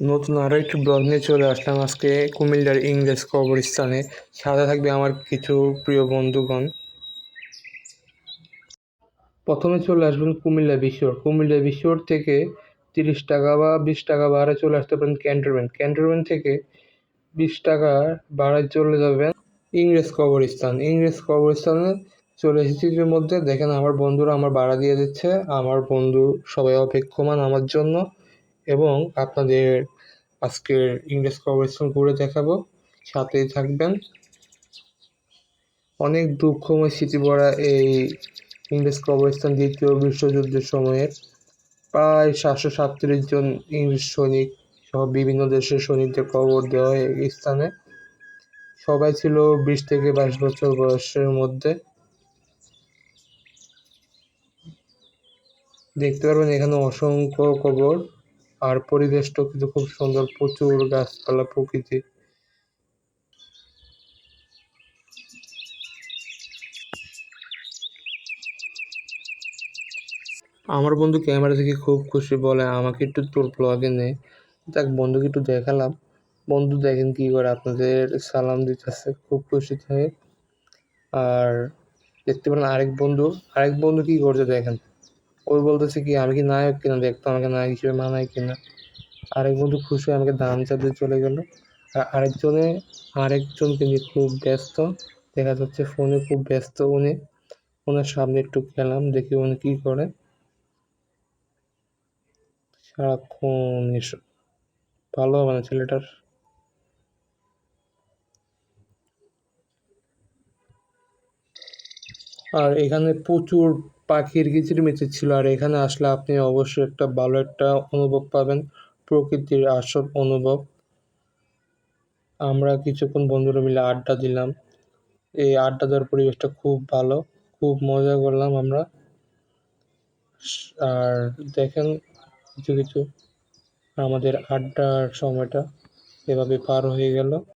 নতুন আরও একটি ব্লগ নিয়ে চলে আসলাম আজকে কুমিল্লার ইংরেজ কবরস্থানে। সাথে থাকবে আমার কিছু প্রিয় বন্ধুগণ। প্রথমে চলে আসবেন কুমিল্লা বিশ্বর কুমিল্লা বিশ্বর থেকে তিরিশ টাকা বা বিশ টাকা ভাড়া চলে আসতে পারেন ক্যান্টনমেন্ট ক্যান্টনমেন্ট থেকে বিশ টাকা ভাড়ায় চলে যাবেন ইংরেজ কবরস্থান। ইংরেজ কবরস্থানে চলে এসেছি মধ্যে দেখেন আমার বন্ধুরা আমার ভাড়া দিয়ে দিচ্ছে। আমার বন্ধু সবাই অপেক্ষমান আমার জন্য। এবং আপনাদের আজকের ইংরেজ কবরস্থান করে দেখাবো। সাথেই থাকবেন। অনেক দুঃখময় স্মৃতি ভরা এই ইংরেজ কবরস্থান দ্বিতীয় বিশ্বযুদ্ধের সময়ের প্রায় সাতশো সাতত্রিশ জন ইংরেজ সৈনিক সহ বিভিন্ন দেশের সৈনিকদের কবর দেওয়া হয় এই স্থানে। সবাই ছিল বিশ থেকে বাইশ বছর বয়সের মধ্যে। দেখতে পারবেন এখানে অসংখ্য কবর। আর পরিবেশটাও কিন্তু খুব সুন্দর, প্রচুর গাছপালা প্রকৃতি। আমার বন্ধু ক্যামেরা দেখে খুব খুশি, বলে, আমাকে একটু তোর ব্লগে নে। দেখ, বন্ধুকে একটু দেখালাম। বন্ধু দেখেন কি করে আপনাদের সালাম দিতেছে, খুব খুশি থাকে। আর দেখতে পেলেন আরেক বন্ধু। আরেক বন্ধু কি করছে দেখেন? ওই বলতেছে কি আমি কি নায়ক কিনা দেখতো আমাকে নায়ক হিসেবে মানায় কিনা। আরেক বন্ধু খুশি হয়ে আমাকে দাম চাপতে চলে গেল। আর আরেকজনে, আরেকজনকে নিয়ে খুব ব্যস্ত। দেখা যাচ্ছে ফোনে খুব ব্যস্ত উনি। ওনার সামনে একটু খেলাম দেখি উনি কি করে। সারাক্ষণ এসব ভালো হবে না ছেলেটার? আর এখানে প্রচুর পাখির কিচিরমিচির ছিল, আর এখানে আসলে আপনি অবশ্যই একটা ভালো একটা অনুভব পাবেন, প্রকৃতির আসল অনুভব। আমরা কিছুক্ষণ বন্ধুরা মিলে আড্ডা দিলাম। এই আড্ডা দেওয়ার পরিবেশটা খুব ভালো, খুব মজা করলাম আমরা। আর দেখেন কিছু কিছু আমাদের আড্ডার সময়টা এভাবে পার হয়ে গেল।